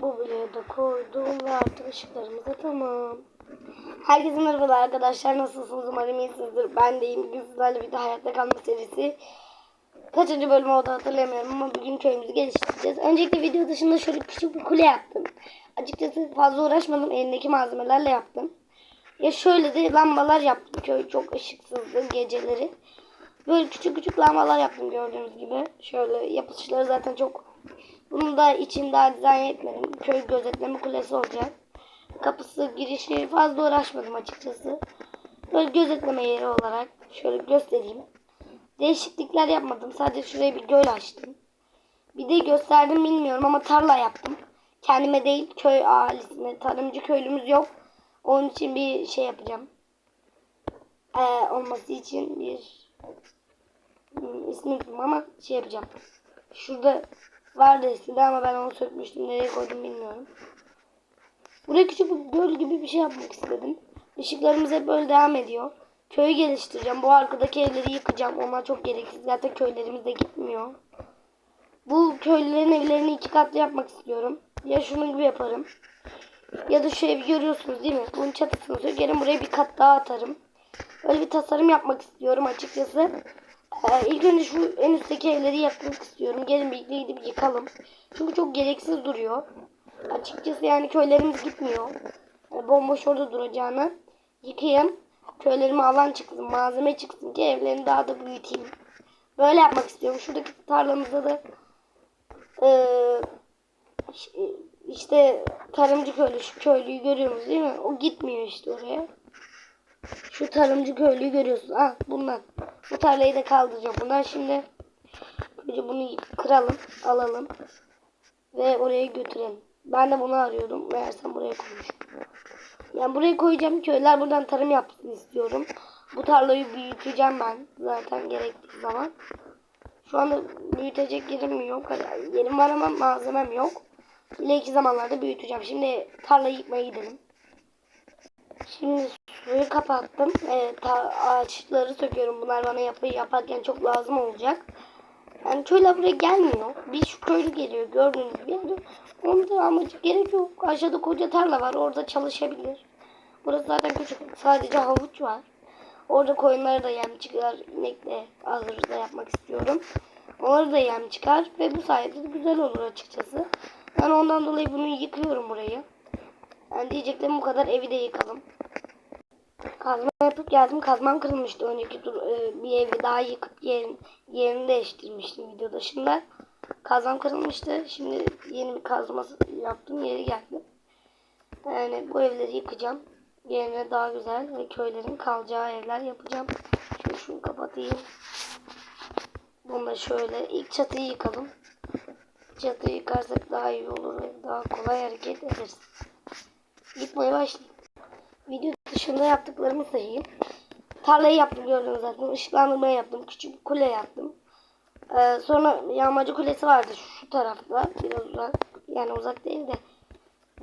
Bu bloğu da koydum ve artık ışıklarımız da tamam. Herkese merhabalar arkadaşlar. Nasılsınız? Umarım iyisinizdir. Ben de iyiyim. Bugün sizlerle bir de hayatta kalma serisi. Kaçıncı bölüm oldu hatırlamıyorum ama bugün köyümüzü geliştireceğiz. Öncelikle video dışında şöyle küçük bir kule yaptım. Açıkçası fazla uğraşmadım. Elimdeki malzemelerle yaptım. Ya şöyle de lambalar yaptım. Köy çok ışıksızdı geceleri. Böyle küçük küçük lambalar yaptım gördüğünüz gibi. Şöyle yapışları zaten çok... Bunu da için daha dizayn etmedim. Köy gözetleme kulesi olacak. Kapısı, girişi fazla uğraşmadım açıkçası. Böyle gözetleme yeri olarak şöyle göstereyim. Değişiklikler yapmadım. Sadece şuraya bir göl açtım. Bir de gösterdim bilmiyorum ama tarla yaptım. Kendime değil köy ailesine. Tarımcı köylümüz yok. Onun için bir şey yapacağım. Ee, olması için bir hmm, ismi ama şey yapacağım. Şurada vardı eskiden ama ben onu sökmüştüm. Nereye koydum bilmiyorum. Buraya küçük bir göl gibi bir şey yapmak istedim. Işıklarımız hep böyle devam ediyor. Köyü geliştireceğim. Bu arkadaki evleri yıkacağım. Onlar çok gereksiz. Zaten köylerimiz de gitmiyor. Bu köylülerin evlerini iki katlı yapmak istiyorum. Ya şunun gibi yaparım. Ya da şu evi görüyorsunuz değil mi? Bunun çatısını sökerim. Buraya bir kat daha atarım. Böyle bir tasarım yapmak istiyorum açıkçası. Ee, ilk önce şu en üstteki evleri yakmak istiyorum. Gelin birlikte gidip yıkalım. Çünkü çok gereksiz duruyor. Açıkçası yani köylerimiz gitmiyor. Yani bomboş orada duracağını yıkayayım. Köylerime alan çıksın, malzeme çıksın ki evlerini daha da büyüteyim. Böyle yapmak istiyorum. Şuradaki tarlamızda da eee, işte tarımcı köylü, şu köylüyü görüyorsunuz değil mi? O gitmiyor işte oraya. Şu tarımcı köylüyü görüyorsunuz. Ah bundan. Bu tarlayı da kaldıracağım. Bundan şimdi önce bunu kıralım, alalım ve oraya götürelim. Ben de bunu arıyordum. Meğersem buraya koymuşum. Yani buraya koyacağım köyler buradan tarım yapsın istiyorum. Bu tarlayı büyüteceğim ben zaten gerektiği zaman. Şu anda büyütecek yerim yok. Yerim var ama malzemem yok. İleriki zamanlarda büyüteceğim. Şimdi tarlayı yıkmaya gidelim. Şimdi suyu kapattım. Ee, ağaçları söküyorum. Bunlar bana yapı yaparken çok lazım olacak. Yani köyler buraya gelmiyor. Bir şu köylü geliyor gördüğünüz gibi. Yani onda amacı gerek yok. Aşağıda koca tarla var. Orada çalışabilir. Burası zaten küçük. Sadece havuç var. Orada koyunlara da yem çıkar. İnekle ahırı da yapmak istiyorum. Onlara da yem çıkar. Ve bu sayede de güzel olur açıkçası. Ben ondan dolayı bunu yıkıyorum burayı. Yani diyeceklerim bu kadar. Evi de yıkalım. Yapıp geldim. Kazmam kırılmıştı önceki tur. e, bir evi daha yıkıp yerin, yerini değiştirmiştim video dışında. Kazmam kırılmıştı. Şimdi yeni bir kazma yaptım. Yeri geldi. Yani bu evleri yıkacağım. Yerine daha güzel ve köylerin kalacağı evler yapacağım. Şunu, şunu kapatayım. Bunu da şöyle ilk çatıyı yıkalım. Çatıyı yıkarsak daha iyi olur ve daha kolay hareket ederiz. Yıkmaya başlayayım. Video dışında yaptıklarımı sayayım. Tarlayı yaptım gördünüz zaten. Işıklandırma yaptım. Küçük bir kule yaptım. Ee, sonra yağmacı kulesi vardı şu tarafta. Biraz uzak. Yani uzak değil de.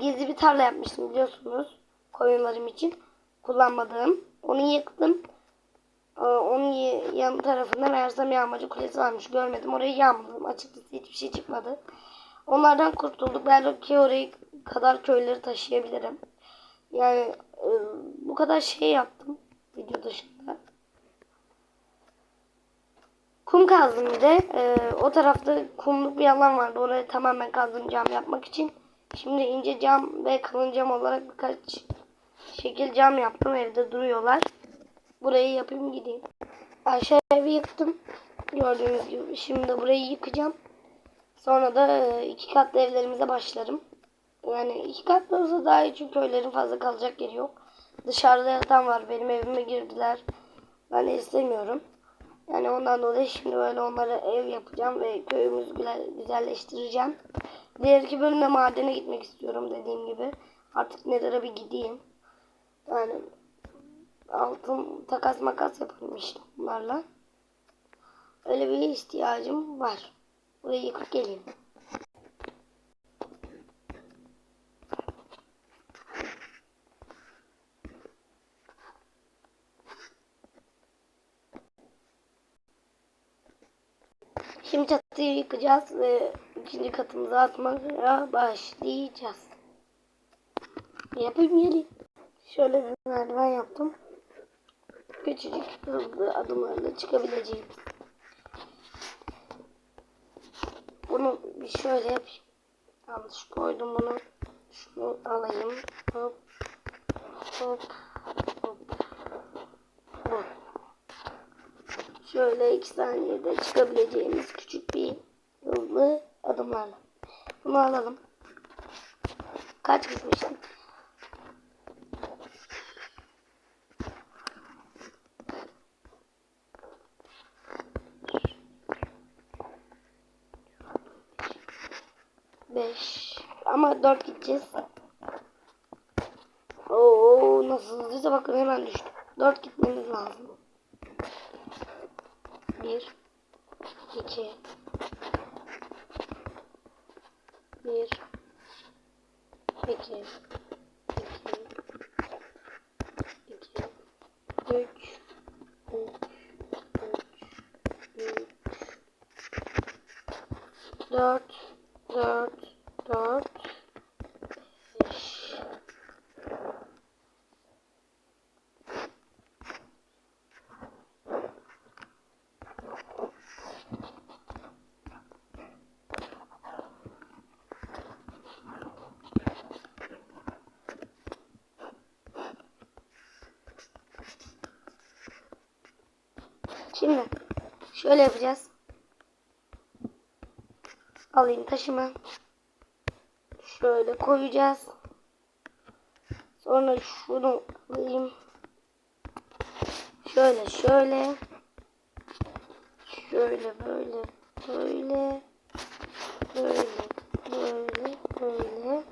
Gizli bir tarla yapmıştım biliyorsunuz. Koyunlarım için. Kullanmadığım. Onu yıktım. Ee, onun yan tarafında meğersem yağmacı kulesi varmış. Görmedim. Orayı yağmadım. Açıkçası hiçbir şey çıkmadı. Onlardan kurtulduk. Belki orayı kadar köyleri taşıyabilirim. Yani e, bu kadar şey yaptım video dışında. Kum kazdım bir de. E, o tarafta kumluk bir alan vardı. Orayı tamamen kazdım cam yapmak için. Şimdi ince cam ve kalın cam olarak birkaç şekil cam yaptım. Evde duruyorlar. Burayı yapayım gideyim. Aşağı evi yıktım. Gördüğünüz gibi. Şimdi burayı yıkacağım. Sonra da e, iki katlı evlerimize başlarım. Yani iki katlı olsa daha iyi çünkü köylerin fazla kalacak yeri yok. Dışarıda yatan var. Benim evime girdiler. Ben istemiyorum. Yani ondan dolayı şimdi böyle onlara ev yapacağım ve köyümüzü güzel- güzelleştireceğim. Diğer iki bölümde madene gitmek istiyorum dediğim gibi. Artık Nether'a bir gideyim. Yani altın takas makas yaparım işte bunlarla. Öyle bir ihtiyacım var. Burayı yıkıp geleyim. Şimdi çatıyı yıkacağız ve ikinci katımıza atmaya başlayacağız. Yapayım. Şöyle bir merdiven yaptım. Küçücük hızlı adımlarla çıkabileceğim. Bunu bir şöyle yapayım. Yanlış koydum bunu. Şunu alayım. Hop. Hop. Bu. Şöyle iki saniyede çıkabileceğimiz küçük bir hızlı adımlarla. Bunu alalım. Kaç gitmiştim? Beş. Ama dört gideceğiz. Oo nasıl hızlıysa bakın hemen düştü. Dört gitmemiz lazım. Bir. iki, Bir. iki, iki, iki, Üç. Üç. Üç. Üç. Dört. Dört. Beş. Şimdi şöyle yapacağız. Alayım taşımı. Şöyle koyacağız. Sonra şunu alayım. Şöyle şöyle. Şöyle böyle böyle. Böyle böyle böyle.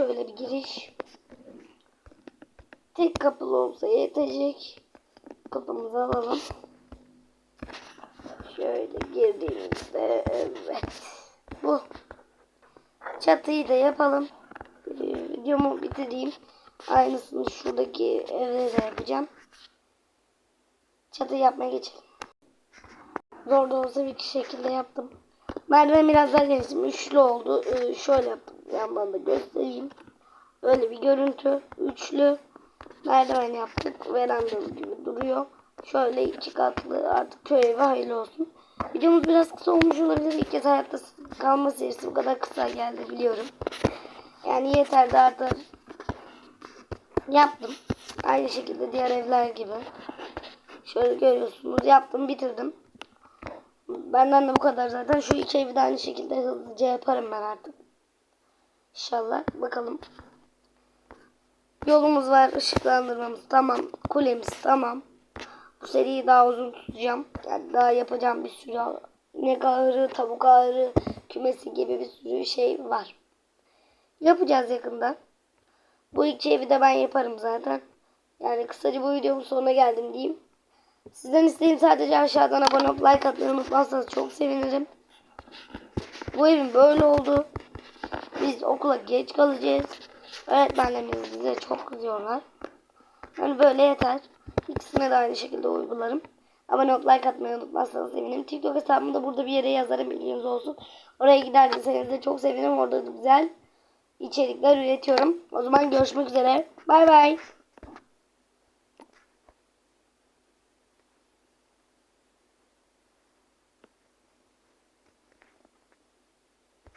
Şöyle bir giriş. Tek kapılı olsa yetecek. Kapımızı alalım. Şöyle girdiğimizde evet. Bu. Çatıyı da yapalım. Videomu bitireyim. Aynısını şuradaki evde de yapacağım. Çatı yapmaya geçelim. Zor da olsa bir şekilde yaptım. Merdiven biraz daha geniştim. Üçlü oldu. Ee, şöyle yaptım. Yandan da göstereyim. Böyle bir görüntü. Üçlü merdiven yaptık. Veranda gibi duruyor. Şöyle iki katlı artık köy evi hayırlı olsun. Videomuz biraz kısa olmuş olabilir. İlk kez hayatta kalma serisi bu kadar kısa geldi biliyorum. Yani yeter de artar. Yaptım. Aynı şekilde diğer evler gibi. Şöyle görüyorsunuz. Yaptım bitirdim. Benden de bu kadar zaten. Şu iki evi de aynı şekilde hızlıca yaparım ben artık. İnşallah. Bakalım. Yolumuz var. ışıklandırmamız tamam. Kulemiz tamam. Bu seriyi daha uzun tutacağım. Yani daha yapacağım bir sürü inek ağırı, tavuk ağırı, kümesi gibi bir sürü şey var. Yapacağız yakında. Bu iki evi de ben yaparım zaten. Yani kısaca bu videomun sonuna geldim diyeyim. Sizden isteğim sadece aşağıdan abone olup like atmayı unutmazsanız çok sevinirim. Bu evim böyle oldu. Biz okula geç kalacağız. Öğretmenlerimiz bize çok kızıyorlar. Yani böyle yeter. İkisine de aynı şekilde uygularım. Abone olup like atmayı unutmazsanız sevinirim. TikTok hesabımı da burada bir yere yazarım bilginiz olsun. Oraya giderseniz de çok sevinirim. Orada da güzel içerikler üretiyorum. O zaman görüşmek üzere. Bay bay.